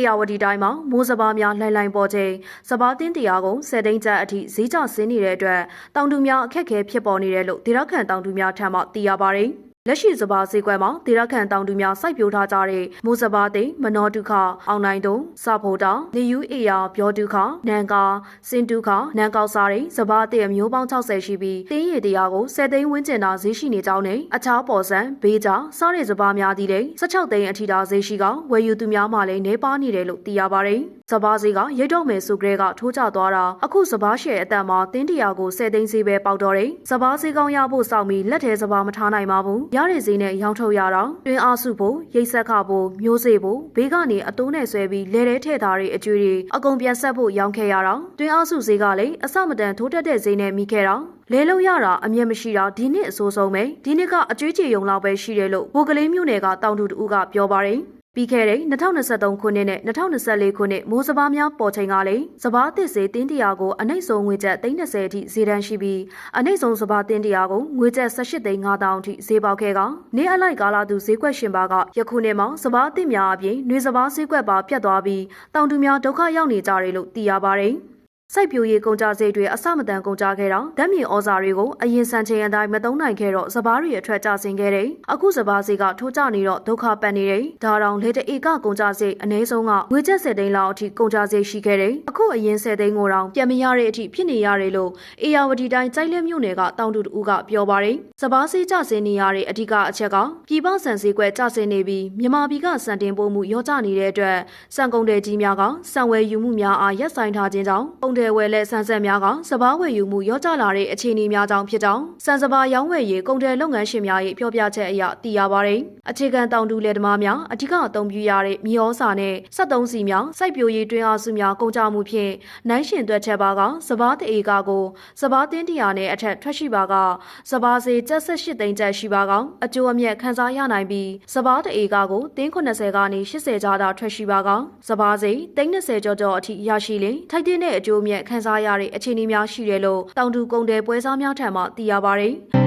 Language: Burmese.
အေယာဝတီတိုင်းမှာမိုးစဘာများလှိုင်လှိုင်ပေါ်ချိန်စဘာတင်းတရားကုန်10သိန်းကျပ်အထိဈေးကျဆင်းနေတဲ့အတွက်တောင်သူများအခက်အခဲဖြစ်ပေါ်နေတယ်လို့ဒေသခံတောင်သူများထံမှသိရပါတယ်။ လက်ရှိစဘာဈေးကွက်မှာဒေသခံတောင်သူများစိုက်ပျိုးထားကြတဲ့မိုးစဘာသိန်းမနောတုခအောင်နိုင်တုံစဖို့တာနေယူအေယာပြောတုခနန်ကာစင်တုခနန်ကောက်စားတဲ့စဘာတဲ့မျိုးပေါင်း60ရှိပြီးတင်းရည်တရားကို10သိန်းဝန်းကျင်သာဈေးရှိနေကြောင်းနဲ့အခြားပေါ်ဆန်ဘေးကြစားတဲ့စဘာများသည့်တဲ့16သိန်းအထိသာဈေးရှိကဝယ်ယူသူများမှလည်းနေပါနေတယ်လို့သိရပါတယ်စဘာဈေးကရိတ်တော့မယ်ဆိုကြတဲ့ကထိုးကျသွားတာအခုစဘာရှယ်အတန်မှာတင်းတရာကို10သိန်းဈေးပဲပေါက်တော့တယ်စဘာဈေးကောင်းရဖို့စောင့်ပြီးလက်ထဲစဘာမထားနိုင်ပါဘူးရတဲ့ဈေးနဲ့ရောင်းထုတ်ရတော့တွင်းအားစုဖို့ရိတ်ဆက်ခဖို့မျိုးစေ့ဖို့ဘေးကနေအတိုးနဲ့ဆွဲပြီးလဲတဲထဲသားတွေအကျွေးတွေအကုန်ပြန်ဆက်ဖို့ရောင်းခဲ့ရတော့တွင်းအားစုဈေးကလည်းအစမတန်ထိုးတက်တဲ့ဈေးနဲ့မိခဲ့တော့လဲလို့ရတာအမျက်မရှိတာဒီနှစ်အဆိုးဆုံးပဲဒီနှစ်ကအကျွေးချေရုံလောက်ပဲရှိတယ်လို့ဘိုကလေးမျိုးနယ်ကတောင်တူတူကပြောပါတယ် ပြီးခဲ့တဲ့2023ခုနှစ်နဲ့2024ခုနှစ်မိုးစဘာများပေါ်ချိန်ကလည်းစဘာသစ်စေတင်းတရာကိုအနှိမ့်ဆုံးငွေကျပ်330အထိဈေးတန်းရှိပြီးအနှိမ့်ဆုံးစဘာတင်းတရာကိုငွေကျပ်18သိန်း5000အထိဈေးပေါက်ခဲ့ကနေ့အလိုက်ကာလသူဈေးကွက်ရှင်ပါကယခုနှစ်မှာစဘာသစ်များအပြင်နှွေစဘာဈေးကွက်ပါပြတ်သွားပြီးတောင်သူများဒုက္ခရောက်နေကြတယ်လို့သိရပါတယ်။ စိုက်ပျိုးရေးကုန်ကြစိတ်တွေအစမတန်ကုန်ကြခဲ့တော့ဓာတ်မြေဩဇာတွေကိုအရင်စံချိန်အတိုင်းမသုံးနိုင်ခဲ့တော့စဘာတွေအထွက်ကျဆင်းခဲ့တယ်။အခုစဘာစီကထိုးကျနေတော့ဒုက္ခပတ်နေတယ်။ဒါတောင်လေတဧကကုန်ကြစိတ်အနည်းဆုံးကငွေကျပ်10သိန်းလောက်အထိကုန်ကြစိတ်ရှိခဲ့တယ်။အခုအရင်10သိန်းကိုတောင်ပြန်မရတဲ့အထိဖြစ်နေရတယ်လို့အေယာဝတီတိုင်းကြိုက်လက်မြို့နယ်ကတောင်တူတူကပြောပါတယ်။စဘာစီကျဆင်းနေရတဲ့အဓိကအချက်ကပြည်ပဆန်စည်းကွက်ကျဆင်းနေပြီးမြန်မာပြည်ကစံတင်ပို့မှုရောကျနေတဲ့အတွက်စံကုန်တယ်ကြီးများကစံဝယ်ယူမှုများအားရပ်ဆိုင်းထားခြင်းကြောင့်ပုံတယ်ဝယ်လက်ဆန်းဆက်များကစဘာဝယ်ယူမှုရောကျလာတဲ့အခြေအနေများကြောင့်ဖြစ်ကြောင်းစံစဘာရောင်းဝယ်ရေးကုန်တယ်လုပ်ငန်းရှင်များ၏ပြောပြချက်အရသိရပါတယ်။အခြေခံတောင်တူလယ်သမားများအဓိကအသုံးပြုရတဲ့မြေဩစာနဲ့73စီများစိုက်ပျိုးရေးတွင်းအားစုများကုန်ကြမှုဖြင့်နိုင်ရှင်သွက်ချက်ပါကစဘာတအေကကိုစဘာတင်းတရာနဲ့အထက်ထွက်ရှိပါကစဘာစေ78သိန်းကျပ်ရှိပါကအကျိုးအမြတ်ခံစားရနိုင်ပြီးစဘာတအေကကိုတင်း80ကနေ80ကျားသာထွက်ရှိပါကစဘာစေ30ကျော်ကျော်အထိရရှိလင်ထိုက်တဲ့အကျိုးအမြတ်ခံစားရတဲ့အခြေအနေများရှိတယ်လို့တောင်တူကုန်တယ်ပွဲစားများထံမှသိရပါတယ်။